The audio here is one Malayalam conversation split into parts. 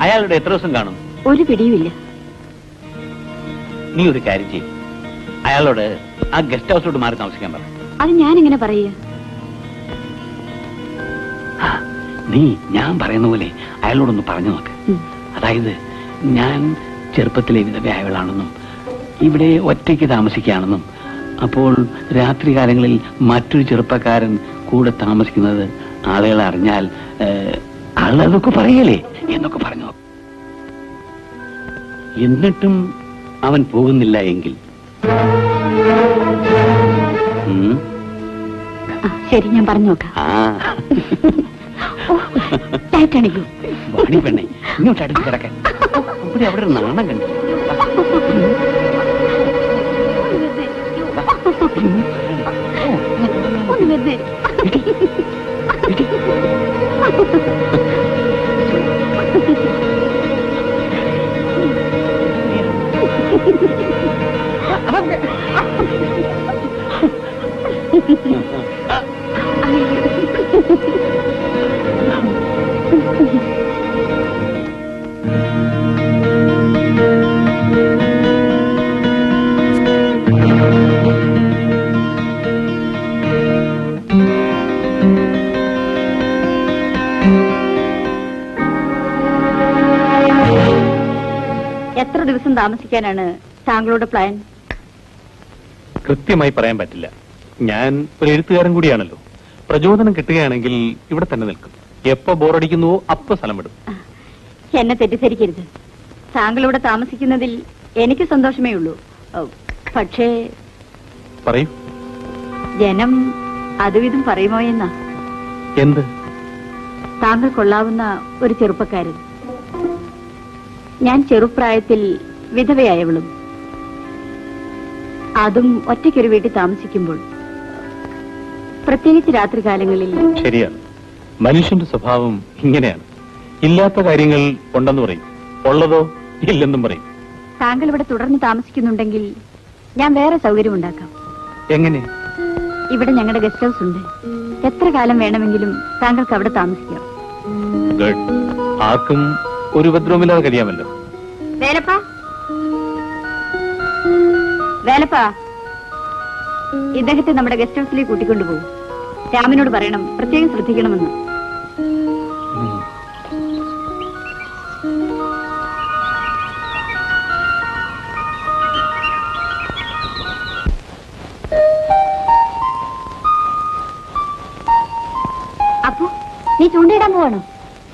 അയാളുടെ എത്ര ദിവസം കാണും? ഒരു പിടിയുമില്ല. നീ ഒരു കാര്യം ചെയ്യും. അയാളോട് ആ ഗസ്റ്റ് ഹൗസിലോട്ട് മാറി താമസിക്കാൻ പറ. അത് ഞാൻ എങ്ങനെ പറയുക നീ ഞാൻ പറയുന്ന പോലെ അയാളോടൊന്ന് പറഞ്ഞു നോക്ക്. അതായത് ഞാൻ ചെറുപ്പത്തിലെ വിധവയായവളാണെന്നും ഇവിടെ ഒറ്റയ്ക്ക് താമസിക്കുകയാണെന്നും അപ്പോൾ രാത്രി കാലങ്ങളിൽ മറ്റൊരു ചെറുപ്പക്കാരൻ കൂടെ താമസിക്കുന്നത് ആളുകൾ അറിഞ്ഞാൽ ആളുകൾ അതൊക്കെ പറയലേ എന്നൊക്കെ പറഞ്ഞു നോക്ക്. എന്നിട്ടും അവൻ പോകുന്നില്ല എങ്കിൽ? ശരി ഞാൻ പറഞ്ഞു നോക്കാം. ആ ഓ, ടൈറ്റ് അണിക്കൂ വാടി പെണ്ണെ ഇങ്ങോട്ട് അടുത്ത് കിടക്കാൻ ഇവിടെ അവിടെ ഒരു നാണം കണ്ടു. ഒന്ന് വെറുതെ എത്ര താമസിക്കാനാണ് താങ്കളുടെ പ്ലാൻ കൃത്യമായി പറയാൻ പറ്റില്ല. ഞാൻ ഒരു എഴുത്തുകാരൻ കൂടിയാണല്ലോ. പ്രചോദനം കിട്ടുകയാണെങ്കിൽ ഇവിടെ തന്നെ നിൽക്കും. എപ്പോ ബോറടിക്കുന്നുവോ അപ്പൊ സ്ഥലം വിടും എന്നെ തെറ്റിദ്ധരിക്കരുത്. താങ്കൾ ഇവിടെ താമസിക്കുന്നതിൽ എനിക്ക് സന്തോഷമേ ഉള്ളൂ. പക്ഷേ പറയൂ. ജനം അതുവിധം പറയുമോ എന്നാ? എന്ത്? താങ്കൾ കൊള്ളാവുന്ന ഒരു ചെറുപ്പക്കാരൻ. ഞാൻ ചെറുപ്രായത്തിൽ വിധവയായവളും. അതും ഒറ്റയ്ക്കൊരു വീട്ടിൽ താമസിക്കുമ്പോൾ. പ്രത്യേകിച്ച് രാത്രികാലങ്ങളിൽ ശരിയാണ്. മനുഷ്യന്റെ സ്വഭാവം ഇങ്ങനെയാണ്. ഇല്ലാത്ത കാര്യങ്ങൾ ഉണ്ടെന്ന് പറയും. ഉള്ളതോ ഇല്ലെന്നും പറയും. താങ്കൾ ഇവിടെ തുടർന്ന് താമസിക്കുന്നുണ്ടെങ്കിൽ ഞാൻ വേറെ സൗകര്യം ഉണ്ടാക്കാം എങ്ങനെ? ഇവിടെ ഞങ്ങളുടെ ഗസ്റ്റ് ഹൗസ് ഉണ്ട്. എത്ര കാലം വേണമെങ്കിലും താങ്കൾക്ക് അവിടെ താമസിക്കാം. ആർക്കും ഒരു ഉപദ്രവമില്ലാതെ കഴിയാമല്ലോ. വേലപ്പാ വേലപ്പാ. ഇദ്ദേഹത്തെ നമ്മുടെ ഗസ്റ്റ് ഹൗസിലേക്ക് കൂട്ടിക്കൊണ്ടുപോകും രാമിനോട് പറയണം പ്രത്യേകം ശ്രദ്ധിക്കണമെന്ന്. അപ്പു നീ ചൂണ്ടയിടാൻ പോവാണോ?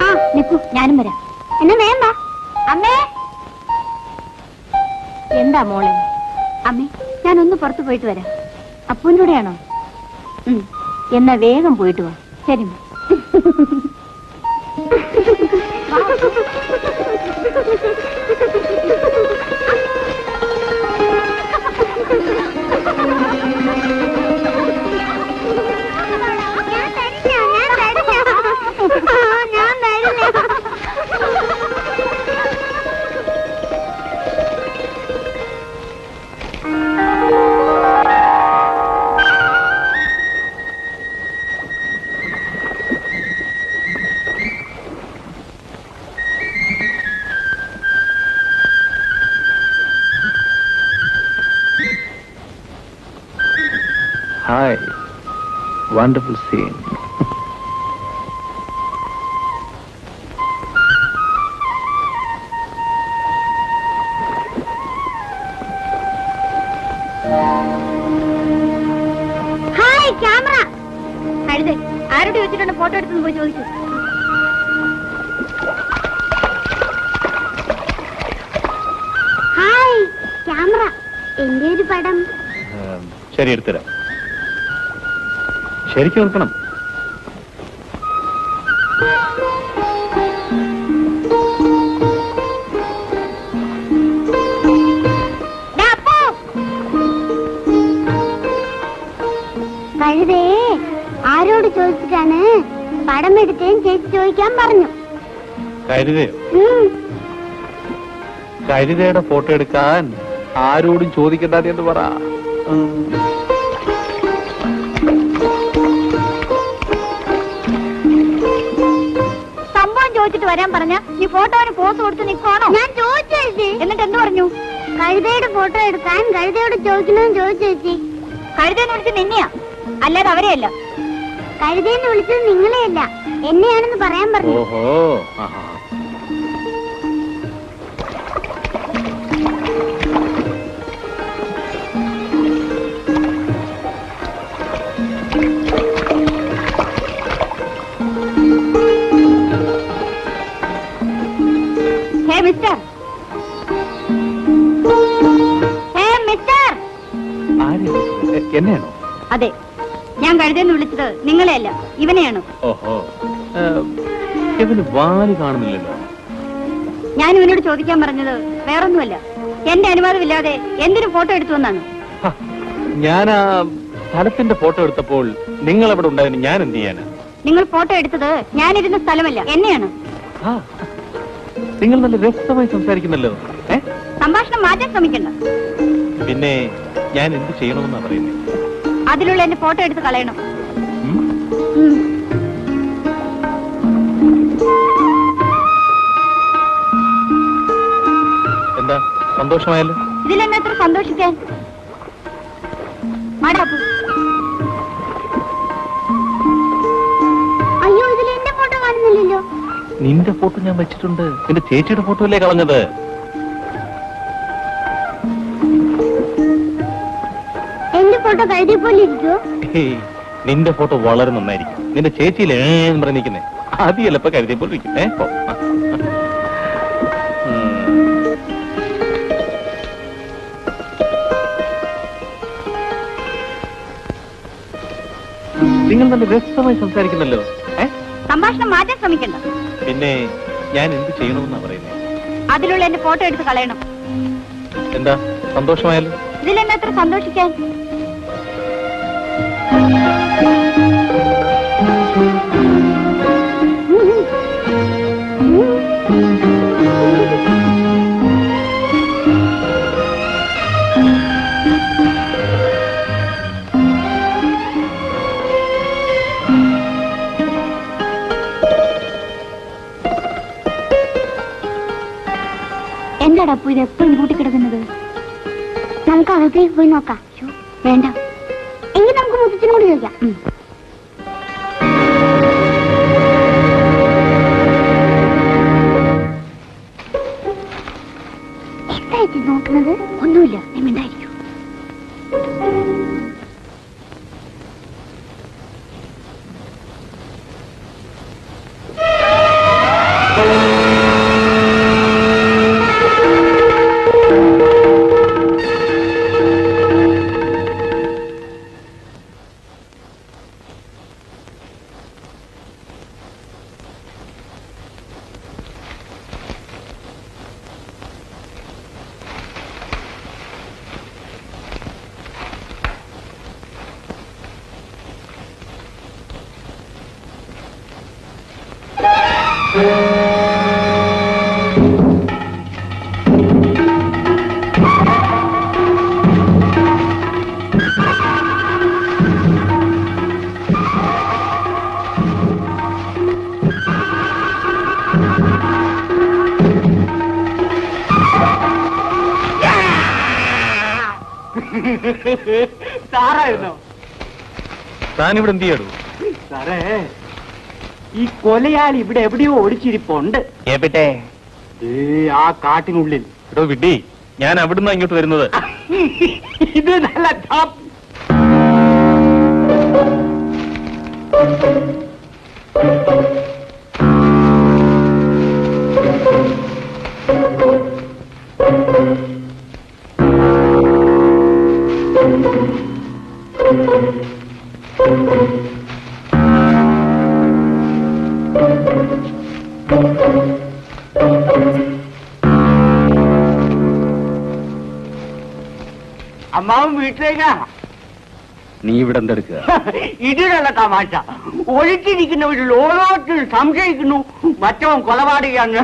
ആ നിക്കു ഞാനും വരാം. എന്നാ വേണ്ട അമ്മേ! എന്താ മോളെ? അമ്മേ ഞാൻ ഒന്ന് പുറത്തു പോയിട്ട് വരാം അപ്പൂന്റെ കൂടെയാണോ. എന്നാ വേഗം പോയിട്ട് വാ ശരി അമ്മേ. Hi wonderful scene hi camera കഴുത ആരോട് ചോദിച്ചിട്ടുണ്ട് ഫോട്ടോ എടുത്തെന്ന് പോയി ചോദിച്ചു. ഹായ് ക്യാമറ എന്റെ ഒരു പടം. ശരി എടുത്തരാം ശരിക്കും നിൽക്കണം കഴുതേ ആരോട് കഴുതയോട് ചോദിച്ചിട്ടാണ് പടം എടുത്തേം ചേച്ചി ചോദിക്കാൻ പറഞ്ഞു. കരുതയോ ഉം. കരുതയുടെ ഫോട്ടോ എടുക്കാൻ ആരോടും ചോദിക്കണ്ടാതെ എന്ന് പറ. വരാൻ പറഞ്ഞ നീ ഫോട്ടോന് പോസ് കൊടുത്ത് നിൽക്കുവാണോ ഞാൻ ചോദിച്ചേച്ചി എന്നിട്ട് എന്ത് പറഞ്ഞു? കഴുതയുടെ ഫോട്ടോ എടുക്കാൻ കഴുതയോട് ചോദിക്കണമെന്ന് ചോദിച്ചേച്ചി കഴുതെന്ന് വിളിച്ചത് നിന്നെയാ? അല്ലാതെ അവരെയല്ല. കഴുതെന്ന് വിളിച്ചത് നിങ്ങളെയല്ല. എന്നെയാണെന്ന് പറയാൻ പറഞ്ഞു. ഓഹോ. അതെ. ഞാൻ കഴുതെന്ന് വിളിച്ചത് നിങ്ങളെയല്ല ഇവനെയാണ്. ഓഹോ. ഏ, ഇവന് വാൽ കാണുന്നില്ലല്ലോ. ഞാൻ ഇവനോട് ചോദിക്കാൻ പറഞ്ഞത് വേറൊന്നുമല്ല. എന്റെ അനുവാദമില്ലാതെ എന്തിനു ഫോട്ടോ എടുത്തു എന്നാണ്. ഹ, ഞാൻ ആ സ്ഥലത്തിന്റെ ഫോട്ടോ എടുത്തപ്പോൾ നിങ്ങൾ അവിടെ ഉണ്ടായിരുന്നു ഞാൻ എന്ത് ചെയ്യാനാ? നിങ്ങൾ ഫോട്ടോ എടുത്തത് ഞാനിരുന്ന സ്ഥലമല്ല എന്നെയാണ്. ആ, നിങ്ങൾ നല്ല രസമായി സംസാരിക്കുന്നല്ലോ ഏ? സംഭാഷണം മാറ്റാൻ ശ്രമിക്കണ്ട. പിന്നെ ഞാൻ എന്ത് ചെയ്യണമെന്നാ പറയുന്നത് അതിലുള്ള എന്റെ ഫോട്ടോ എടുത്ത് കളയണം. എന്താ? സന്തോഷമായല്ലോ? ഇതിലെന്നെ എത്ര സന്തോഷിക്കാൻ? മാടാപ്പു അയ്യോ ഇതിൽ എന്റെ ഫോട്ടോ കാണുന്നില്ലല്ലോ. നിന്റെ ഫോട്ടോ ഞാൻ വെച്ചിട്ടുണ്ട്. നിന്റെ ചേച്ചിയുടെ ഫോട്ടോ അല്ലേ കളഞ്ഞത്? ഫോട്ടോ കഴുതിയ പോലെ നിന്റെ ഫോട്ടോ വളരെ നന്നായിരിക്കും. നിന്റെ ചേച്ചിയിൽ ഏന്ന് പറഞ്ഞ് നിൽക്കുന്നേ. അത് ചിലപ്പോ കരുതിയപ്പോൾ ഇരിക്കും. ഏ പോ. ആ. നിങ്ങൾ നല്ല വ്യക്തമായി സംസാരിക്കുന്നല്ലോ. സംഭാഷണം മാറ്റാൻ ശ്രമിക്കണ്ട. പിന്നെ ഞാൻ എന്ത് ചെയ്യണമെന്നാ പറയുന്നത് അതിലുള്ള എന്റെ ഫോട്ടോ എടുത്ത് കളയണം. എന്താ? സന്തോഷമായാലും? ഇതിലെന്നെ അത്ര സന്തോഷിക്കാൻ എന്താടാ ഇത് എപ്പോഴും കൂട്ടിക്കിടക്കുന്നത്? നമുക്ക് അകത്തേക്ക് പോയി നോക്കാം. വേണ്ട. എങ്കിൽ നമുക്ക് മുത്തച്ഛനോട് ചോദിക്കാം. നോക്കുന്നത് ഒന്നുമില്ല. നീ സാറായിരുന്നോ? എന്ത് ചെയ്യടൂ? സാറേ ഈ കൊലയാൾ ഇവിടെ എവിടെയോ ഒളിച്ചിരിപ്പുണ്ട്. ഏ ആ കാട്ടിനുള്ളിൽ. എടോ വിഡി ഞാൻ അവിടുന്ന് ഇങ്ങോട്ട് വരുന്നത്. ഇത് നല്ല top. അമ്മാവൻ വീട്ടിലേക്കാ നീ ഇവിടെ എന്തെടുക്കുക ഇതിലുള്ള തമാശ ഒഴിച്ചിരിക്കുന്നവരിൽ ഓരോരുത്തരും സംശയിക്കുന്നു മറ്റവൻ കൊലപാതകയാണ്